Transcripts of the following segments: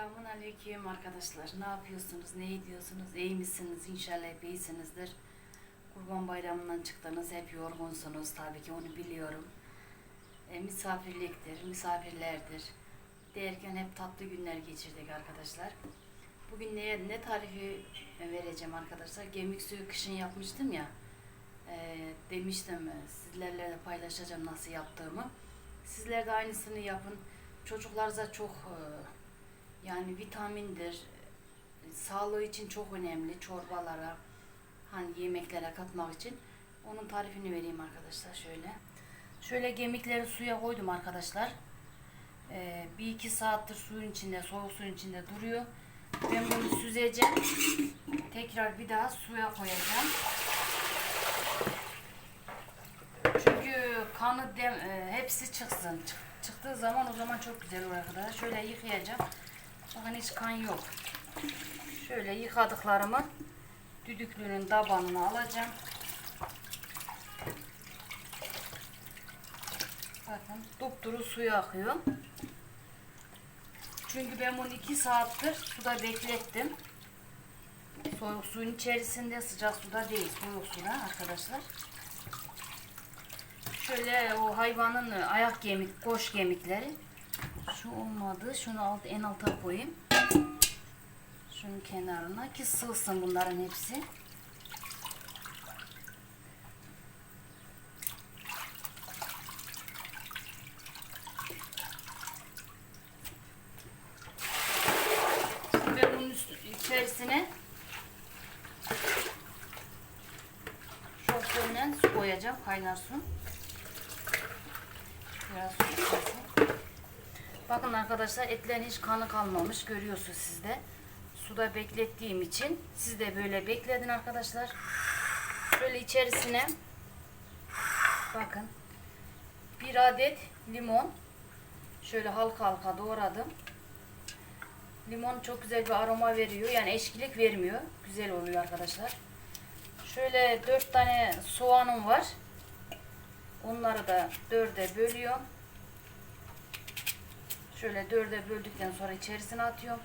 Selamun Aleyküm arkadaşlar. Ne yapıyorsunuz? Ne ediyorsunuz? İyi misiniz? İnşallah hep iyisinizdir. Kurban Bayramı'ndan çıktınız. Hep yorgunsunuz. Tabii ki onu biliyorum. E, misafirliktir, misafirlerdir. Derken hep tatlı günler geçirdik arkadaşlar. Bugün ne, ne tarifi vereceğim arkadaşlar? Gemik suyu kışın yapmıştım ya. E, demiştim sizlerle de paylaşacağım nasıl yaptığımı. Sizler de aynısını yapın. Çocuklarınıza çok e, yani vitamindir, sağlığı için çok önemli çorbalara, hani yemeklere katmak için. Onun tarifini vereyim arkadaşlar şöyle. Şöyle gemikleri suya koydum arkadaşlar. Ee, bir iki saattir suyun içinde, soğuk suyun içinde duruyor. Ben bunu süzeceğim. Tekrar bir daha suya koyacağım. Çünkü kanı dem, e, hepsi çıksın. Çık- çıktığı zaman o zaman çok güzel olur arkadaşlar. Şöyle yıkayacağım. Bakın hiç kan yok. Şöyle yıkadıklarımı düdüklünün tabanına alacağım. Bakın dupduru suyu akıyor. Çünkü ben bunu iki saattir suda beklettim. Soğuk suyun içerisinde sıcak suda değil soğuk suda arkadaşlar. Şöyle o hayvanın ayak kemik, koş kemikleri. Şu olmadı. Şunu alt, en alta koyayım. Şunun kenarına ki sığsın bunların hepsi. Ve bunun üst, içerisine şoförle su koyacağım. Kaynar su. Biraz su içerisine. Bakın arkadaşlar etlerin hiç kanı kalmamış. Görüyorsunuz siz de. Suda beklettiğim için siz de böyle bekledin arkadaşlar. Şöyle içerisine bakın bir adet limon şöyle halka halka doğradım. Limon çok güzel bir aroma veriyor. Yani eşkilik vermiyor. Güzel oluyor arkadaşlar. Şöyle dört tane soğanım var. Onları da dörde bölüyorum. Şöyle dörde böldükten sonra içerisine atıyorum.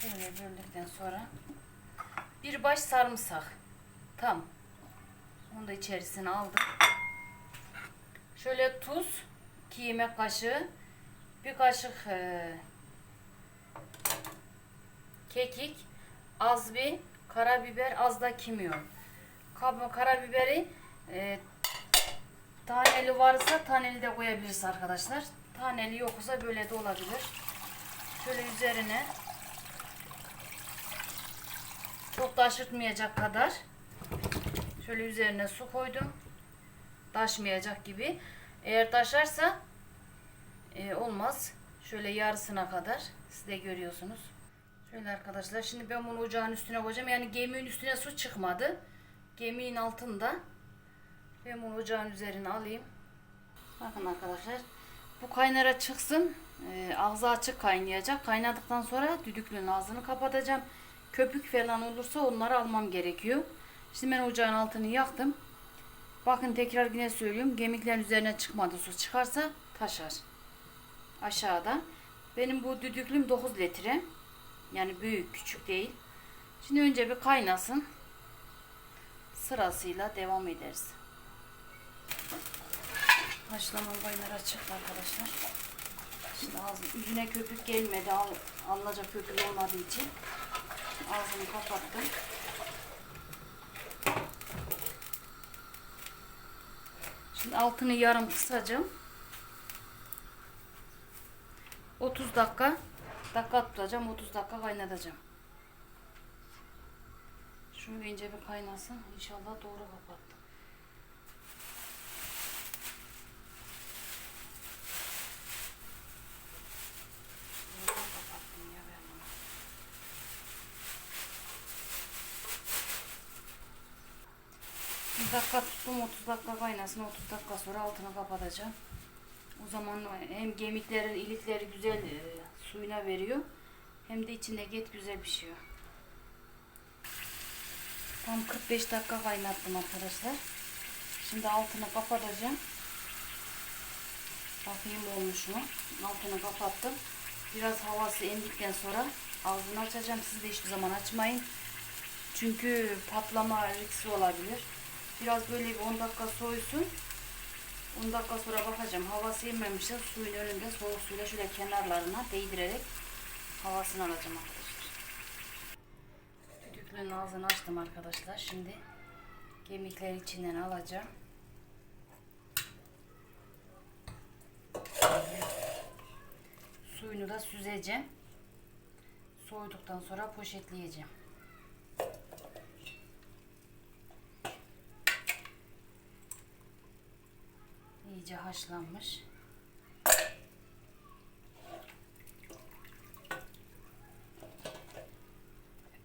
Şöyle böldükten sonra bir baş sarımsak. Tam. Onu da içerisine aldım. Şöyle tuz, 2 yemek kaşığı, bir kaşık e, kekik, az bir karabiber, az da kimyon. Karabiberi e, taneli varsa taneli de koyabiliriz arkadaşlar. Taneli yoksa böyle de olabilir. Şöyle üzerine çok taşırtmayacak kadar şöyle üzerine su koydum. Taşmayacak gibi. Eğer taşarsa e, olmaz. Şöyle yarısına kadar siz de görüyorsunuz. Şöyle arkadaşlar şimdi ben bunu ocağın üstüne koyacağım. Yani gemiğin üstüne su çıkmadı. Gemiğin altında. Ben bunu ocağın üzerine alayım. Bakın arkadaşlar. Bu kaynara çıksın. E, ağzı açık kaynayacak. Kaynadıktan sonra düdüklünün ağzını kapatacağım. Köpük falan olursa onları almam gerekiyor. Şimdi ben ocağın altını yaktım. Bakın tekrar yine söylüyorum. Gemiklerin üzerine çıkmadı su. Çıkarsa taşar. Aşağıda. Benim bu düdüklüm 9 litre. Yani büyük küçük değil. Şimdi önce bir kaynasın. Sırasıyla devam ederiz. Haşlamam kaynara çıktı arkadaşlar. Şimdi ağzım yüzüne köpük gelmedi. Al, alınacak köpük olmadığı için ağzını kapattım. Şimdi altını yarım kısacağım. 30 dakika dakika tutacağım. 30 dakika kaynatacağım. Şunu ince bir kaynasın. İnşallah doğru kapattım. 30 dakika tuttum 30 dakika kaynasın 30 dakika sonra altını kapatacağım. O zaman e, hem gemikleri ilikleri güzel e, suyuna veriyor hem de içindeki et güzel pişiyor. Tam 45 dakika kaynattım arkadaşlar. Şimdi altını kapatacağım. Bakayım olmuş mu? Altını kapattım. Biraz havası emdikten sonra ağzını açacağım. Siz de hiçbir zaman açmayın. Çünkü patlama riski olabilir. Biraz böyle bir 10 dakika soğusun. 10 dakika sonra bakacağım. Havası inmemişse suyun önünde soğuk suyla şöyle kenarlarına değdirerek havasını alacağım arkadaşlar. Düdüklünün ağzını açtım arkadaşlar. Şimdi kemikleri içinden alacağım. Suyunu da süzeceğim. Soğuduktan sonra poşetleyeceğim. İyice haşlanmış.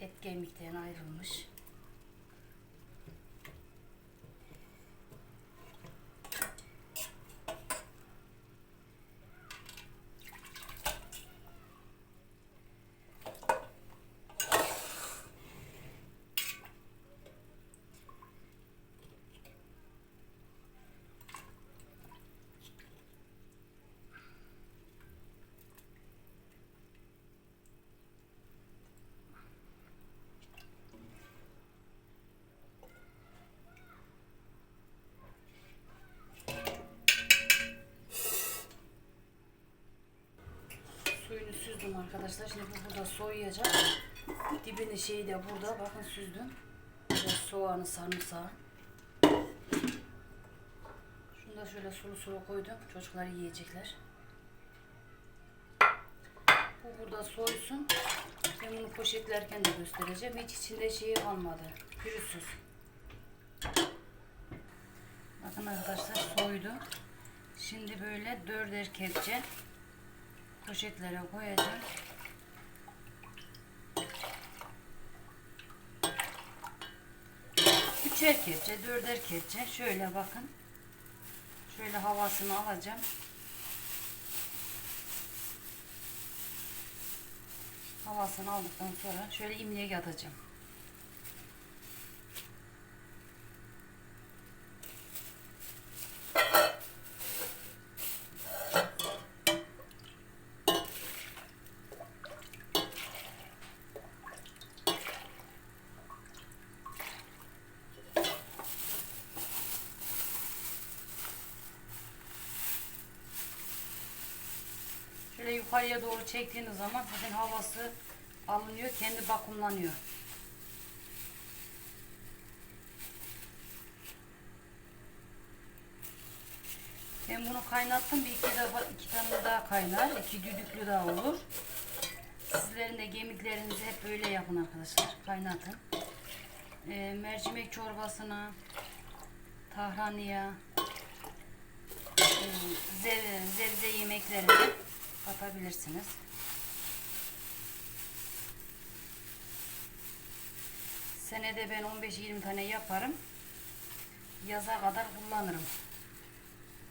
Et kemikten ayrılmış. Suyunu süzdüm arkadaşlar. Şimdi bu burada soğuyacak. Dibini şeyi de burada. Bakın süzdüm. Böyle soğanı, sarımsağı. Şunu da şöyle sulu sulu koydum. Çocuklar yiyecekler. Bu burada soysun. Ben bunu poşetlerken de göstereceğim. Hiç içinde şeyi kalmadı. Pürüzsüz. Bakın arkadaşlar soydu. Şimdi böyle dörder kepçe poşetlere koyacağım. Üçer kepçe, dörder kepçe. Şöyle bakın. Şöyle havasını alacağım. Havasını aldıktan sonra şöyle imleğe atacağım. Şöyle yukarıya doğru çektiğiniz zaman zaten havası alınıyor, kendi vakumlanıyor. Ben bunu kaynattım. Bir iki defa iki tane daha kaynar. iki düdüklü daha olur. Sizlerin de gemiklerinizi hep böyle yapın arkadaşlar. Kaynatın. Ee, mercimek çorbasına, tahraniye, e, zer- zebze yemeklerine katabilirsiniz. Senede ben 15-20 tane yaparım. Yaza kadar kullanırım.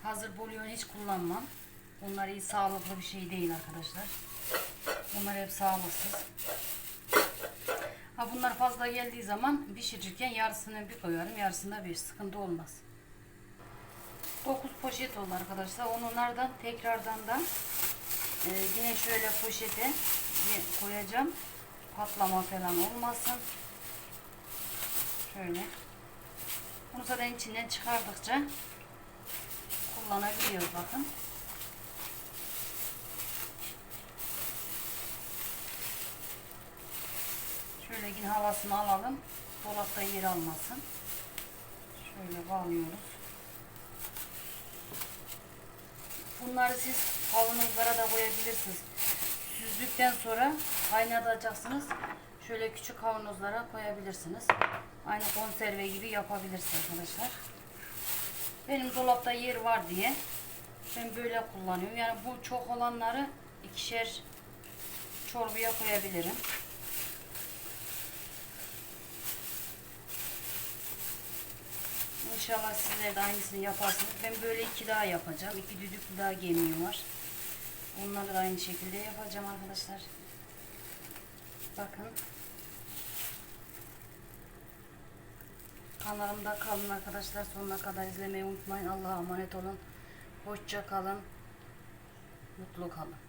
Hazır bulyon hiç kullanmam. Bunlar iyi sağlıklı bir şey değil arkadaşlar. Bunlar hep sağlıksız. Ha bunlar fazla geldiği zaman pişirirken yarısını bir koyarım, yarısında bir sıkıntı olmaz. 9 poşet oldu arkadaşlar. Onlardan tekrardan da e, yine şöyle poşete koyacağım. Patlama falan olmasın. Şöyle. Bunu zaten içinden çıkardıkça kullanabiliyoruz bakın. Şöyle yine havasını alalım. Dolapta yer almasın. Şöyle bağlıyoruz. Bunları siz kavanozlara da koyabilirsiniz. Süzdükten sonra kaynatacaksınız. Şöyle küçük kavanozlara koyabilirsiniz. Aynı konserve gibi yapabilirsiniz arkadaşlar. Benim dolapta yer var diye ben böyle kullanıyorum. Yani bu çok olanları ikişer çorbaya koyabilirim. İnşallah sizler de aynısını yaparsınız. Ben böyle iki daha yapacağım. İki düdüklü daha gemiğim var. Onları da aynı şekilde yapacağım arkadaşlar. Bakın. Kanalımda kalın arkadaşlar. Sonuna kadar izlemeyi unutmayın. Allah'a emanet olun. Hoşça kalın. Mutlu kalın.